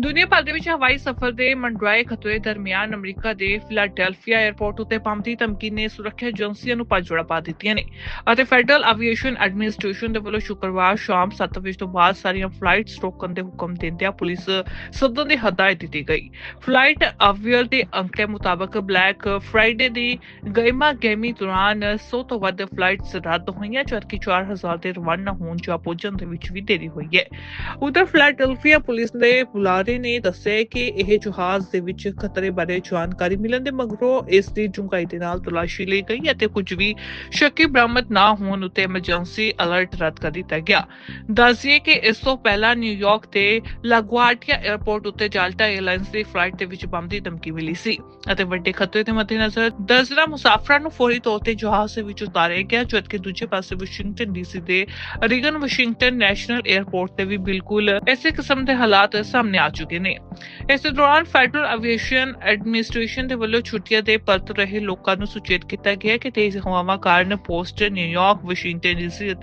ਦੁਨੀਆ ਭਰ ਦੇ ਵਿੱਚ ਹਵਾਈ ਸਫ਼ਰ ਦੇ ਮੰਡਰਾਏ ਖਤਰੇ ਦਰਮਿਆਨ ਅਮਰੀਕਾ ਦੇ ਫਿਲਾਡੈਲਫੀਆ 에ਅਰਪੋਰਟ ਉਤੇ ਬੰਬ ਦੀ ਧਮਕੀ ਨੇ ਸੁਰੱਖਿਆ ਏਜੰਸੀਆਂ ਨੂੰ ਭੱਜੋੜਾ ਪਾ ਦਿੱਤੀਆਂ ਨੇ। ਅਤੇ ਫੈਡਰਲ ਐਵੀਏਸ਼ਨ ਐਡਮਿਨਿਸਟ੍ਰੇਸ਼ਨ ਦੇ ਵੱਲੋਂ ਸ਼ੁੱਕਰਵਾਰ ਸ਼ਾਮ 7 ਵਜੇ ਤੋਂ ਬਾਅਦ ਸਾਰੀਆਂ ਫਲਾਈਟਸ ਰੋਕਣ ਦੇ ਹੁਕਮ ਦਿੰਦਿਆਂ ਪੁਲਿਸ ਸੱਦਣ ਦੀ ਹਦਾਇਤ ਦਿੱਤੀ ਗਈ। ਫਲਾਈਟ ਅਵੀਅਰ ਦੇ ਅੰਕੜੇ ਮੁਤਾਬਕ ਬਲੈਕ ਫਰਾਈਡੇ ਦੀ ਗਇਮਾ ਗੇਮੀ ਦੌਰਾਨ 100 ਤੋਂ ਵੱਧ ਫਲਾਈਟਸ ਰੱਦ ਹੋਈਆਂ, ਜਦਕਿ 4000 ਦੇ ਰਵਾਨਾ ਹੋਣ ਜਾਂ ਪਹੁੰਚਣ ਦੇ ਵਿੱਚ ਵੀ ਦੇਰੀ ਹੋਈ ਹੈ। ਉਧਰ ਫਿਲਾਡੈਲਫੀਆ ਪੁਲਿਸ ਦੇ ਬੁਲਾਰੇ ਨੇ ਦੱਸਿਆ ਕਿ ਇਹ ਜਹਾਜ਼ ਦੇ ਵਿੱਚ ਖਤਰੇ ਬਾਰੇ ਜਾਣਕਾਰੀ ਮਿਲਣ ਦੇ ਮਗਰੋਂ ਇਸ ਦੀ ਡੂੰਘਾਈ ਦੇ ਨਾਲ ਤਲਾਸ਼ੀ ਲਈ ਗਈ ਅਤੇ ਕੁਝ ਵੀ ਸ਼ੱਕੀ ਬਰਾਮਦ ਬਰਾਮਦ ਨਾ ਹੋਣ ਉਤੇ ਐਮਰਜੈਂਸੀ ਅਲਰਟ ਰੱਦ ਕਰ ਦਿੱਤਾ ਗਿਆ। ਦੱਸਿਏ ਕਿ ਇਸ ਤੋਂ ਪਹਿਲਾਂ ਨਿਊਯਾਰਕ ਦੇ ਲਾਗਵਾਟਿਆ 에ਅਰਪੋਰਟ ਉਤੇ ਜਾਲਟਾ 에ਅਰਲਾਈਨਸ ਦੀ ਫਲਾਈਟ ਦੇ ਵਿੱਚ ਬੰਬ ਦੀ ਧਮਕੀ ਮਿਲੀ ਸੀ ਅਤੇ ਵੱਡੇ ਖਤਰੇ ਦੇ ਮੱਦੇਨਜ਼ਰ ਦਰਜਨਾਂ ਮੁਸਾਫਰਾਂ ਨੂੰ ਫੌਰੀ ਤੌਰ ਤੇ ਜਹਾਜ਼ ਦੇ ਵਿੱਚ ਉਤਾਰਿਆ ਗਿਆ, ਜਦਕਿ ਦੂਜੇ ਪਾਸੇ ਵਾਸ਼ਿੰਗਟਨ ਡੀਸੀ ਦੇ ਰੀਗਨ ਵਾਸ਼ਿੰਗਟਨ ਨੈਸ਼ਨਲ 에ਅਰਪੋਰਟ ਤੇ ਵੀ ਬਿਲਕੁਲ ਇਸੇ ਕਿਸਮ ਦੇ ਹਾਲਾਤ ਸਾਹਮਣੇ ਆ ਚੁੱਕੇ ਨੇ। ਇਸ ਦੌਰਾਨ ਫੈਡਰਲ ਐਵੀਏਸ਼ਨ ਐਡਮਿਨਿਸਟ੍ਰੇਸ਼ਨ ਦੇ ਵੱਲੋਂ ਛੁੱਟੀਆਂ ਦੇ ਪਰਤ ਰਹੇ ਲੋਕਾਂ ਨੂੰ ਸੁਚੇਤ ਕੀਤਾ ਗਿਆ ਕਿ ਤੇਜ਼ ਹਵਾਵਾਂ ਕਾਰਨ ਪੋਸਟ ਨਿਊਯਾਰਕ ਵਾਸ਼ਿੰਗਟਨ ਡੀਸੀ ਅਤੇ